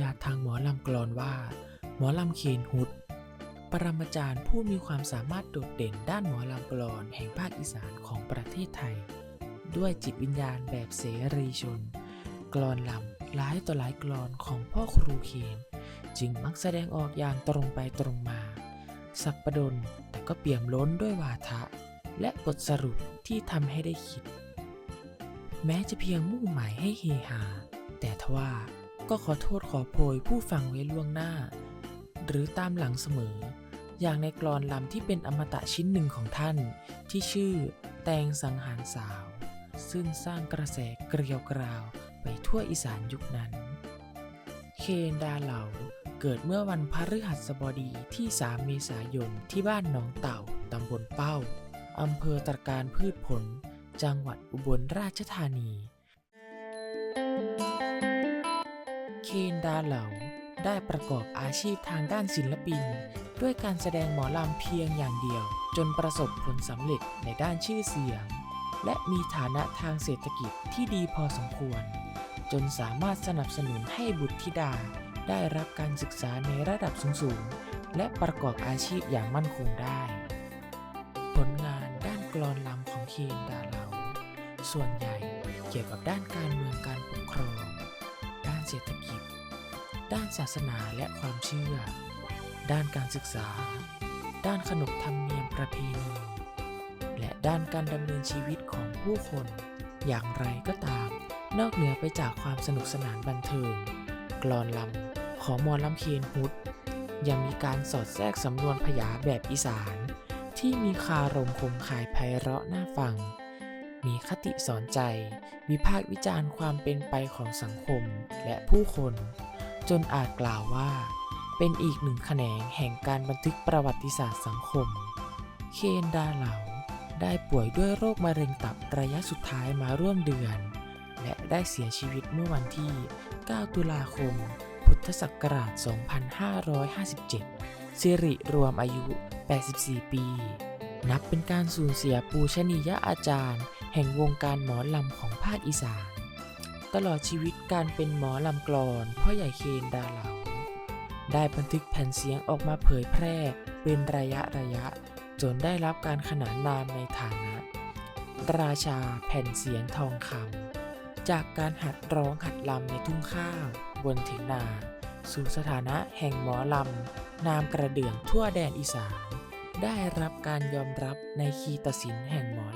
ญาติทางหมอลำกลอนว่า หมอลำเคนฮุด ปรมาจารย์ผู้มีความสามารถโดดเด่นด้านหมอลำกลอนแห่งภาคอีสานของประเทศไทย ด้วยจิตวิญญาณแบบเสรีชน กลอนลำหลายต่อหลายกลอนของพ่อครูเคนจึงมักแสดงออกอย่างตรงไปตรงมา สับประดนแต่ก็เปี่ยมล้นด้วยวาทะ และบทสรุปที่ทำให้ได้คิด แม้จะเพียงมุ่งหมายให้เฮฮาแต่ทว่า ก็ขอโทษขอโพยผู้ฟังไว้ล่วงหน้า หรือตามหลังเสมอ อย่างในกลอนลำที่เป็นอมตะชิ้นหนึ่งของท่าน ที่ชื่อแตงสังหารสาว ซึ่งสร้างกระแสเกลียวกราวไปทั่วอีสานยุคนั้น เคนดาเหลาเกิดเมื่อวันพฤหัสบดีที่ 3 เมษายนที่บ้านหนองเต่า ตำบลเป้า อำเภอตรการพืชผล จังหวัดอุบลราชธานี เคนดาเหลาได้ประกอบอาชีพทางด้านศิลปิน ด้วยการแสดงหมอลำเพียงอย่างเดียว จนประสบผลสำเร็จในด้านชื่อเสียง และมีฐานะทางเศรษฐกิจที่ดีพอสมควร จนสามารถสนับสนุนให้บุตรธิดา ได้รับการศึกษาในระดับสูงๆ และประกอบอาชีพอย่างมั่นคงได้ ผลงานด้านกลอนลำของเคนดาเหลาส่วนใหญ่เกี่ยวกับด้านการเมืองการปกครอง เศรษฐกิจ ด้านศาสนาและความเชื่อ ด้านการศึกษา ด้านขนบธรรมเนียมประเพณี และด้านการดำเนินชีวิตของผู้คน อย่างไรก็ตาม นอกเหนือไปจากความสนุกสนานบันเทิงกลอนลำ ของมอลำเคนฮุดยังมีการสอดแทรกสำนวนพยาแบบอีสาน ที่มีคารมคมคายไพเราะน่าฟัง มีคติสอนใจ วิพากษ์วิจารณ์ความเป็นไปของสังคมและผู้คน จนอาจกล่าวว่า เป็นอีกหนึ่งแขนงแห่งการบันทึกประวัติศาสตร์สังคม เคนดาเหลาได้ป่วยด้วยโรคมะเร็งตับระยะสุดท้ายมาร่วมเดือน และได้เสียชีวิตเมื่อวันที่ 9 ตุลาคม พุทธศักราช 2557 สิริรวมอายุ 84 ปี นับเป็นการสูญเสียปูชนียอาจารย์ แห่งวงการหมอลำของภาคอีสาน ตลอดชีวิตการเป็นหมอลำกลอนพ่อใหญ่เคนดาเหลาได้บันทึกแผ่นเสียงออกมาเผยแพร่เป็นระยะระยะ จนได้รับการขนานนามในฐานะ ราชาแผ่นเสียงทองคำจากการหัดร้องหัดลำในทุ่งข้าวบนเถียงนา สู่สถานะแห่งหมอลำ นามกระเดื่องทั่วแดนอีสาน ได้รับการยอมรับในคีตศิลป์แห่งหมอ